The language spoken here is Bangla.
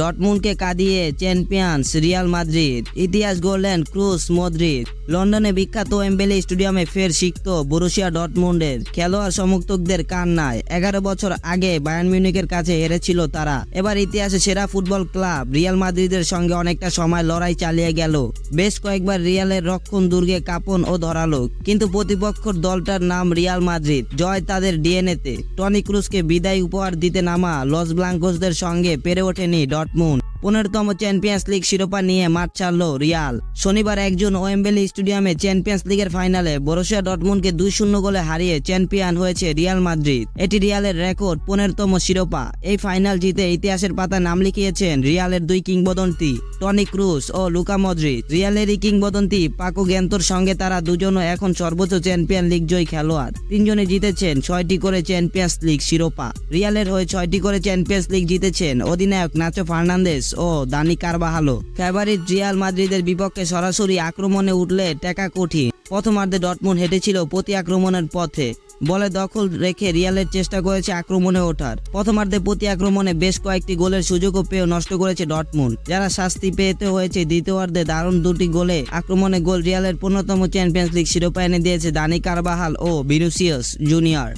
ডটমুনকে কাঁদিয়ে চ্যাম্পিয়ন্স রিয়াল মাদ্রিদ, ইতিহাস গড়লেন ক্রুস মদ্রিদ লন্ডনে বিখ্যাত এমবেলি স্টেডিয়ামে ফের শিখত বরুশিয়া ডটমুন্ডের খেলোয়াড় সমর্থকদের কান্নায়। এগারো বছর আগে বায়ান মিউনিকের কাছে হেরেছিল তারা। এবার ইতিহাসে সেরা ফুটবল ক্লাব রিয়াল মাদ্রিদের সঙ্গে অনেকটা সময় লড়াই চালিয়ে গেল। বেশ কয়েকবার রিয়ালের রক্ষণ দুর্গে কাপন ও ধরালো। কিন্তু প্রতিপক্ষর দলটার নাম রিয়াল মাদ্রিদ। জয় তাদের ডিএনএতে টনি ক্রুজকে বিদায় উপহার দিতে নামা লস ব্লাঙ্কোসদের সঙ্গে পেরে ওঠেনি ডটমুন পনেরোতম চ্যাম্পিয়ন্স লিগ শিরোপা নিয়ে মাঠ ছাড়ল রিয়াল। শনিবার একজন ওয়েম্বেলি স্টেডিয়ামে চ্যাম্পিয়ন্স লিগের ফাইনালে বরুশিয়া ডটমুনকে দুই শূন্য গোলে হারিয়ে চ্যাম্পিয়ন হয়েছে রিয়াল মাদ্রিদ। এটি রিয়ালের রেকর্ড পনেরোতম শিরোপা। এই ফাইনাল জিতে ইতিহাসের পাতা নাম লিখিয়েছেন রিয়ালের দুই কিংবদন্তি টনি ক্রুস ও লুকা মদ্রিদ এই কিংবদন্তি পাকো গ্যান্তোর সঙ্গে তারা দুজনও এখন সর্বোচ্চ চ্যাম্পিয়ন লিগ জয়ী খেলোয়াড়। তিনজনে জিতেছেন ছয়টি করে চ্যাম্পিয়ন্স লিগ শিরোপা। রিয়ালের হয়ে ছয়টি করে চ্যাম্পিয়ন্স লিগ জিতেছেন অধিনায়ক নাচো ফার্নান্দেস ও দানি কারবাহালো। ফেভারিট রিয়াল মাদ্রিদের বিপক্ষে সরাসরি আক্রমণে উঠলে টেকা কঠিন। প্রথমার্ধে ডটমুন হেঁটেছিল প্রতি আক্রমণের পথে। বলে দখল রেখে রিয়ালের চেষ্টা করেছে আক্রমণে ওঠার। প্রথমার্ধে প্রতি আক্রমণে বেশ কয়েকটি গোলের সুযোগও পেয়েও নষ্ট করেছে ডটমুন। যারা শাস্তি পেতে হয়েছে, দ্বিতীয়ার্ধে দারুণ দুটি গোলে আক্রমণে গোল রিয়ালের পনেরোতম চ্যাম্পিয়ন্স লিগ শিরোপা এনে দিয়েছে দানি কারবাহাল ও বিনুসিয়াস জুনিয়র।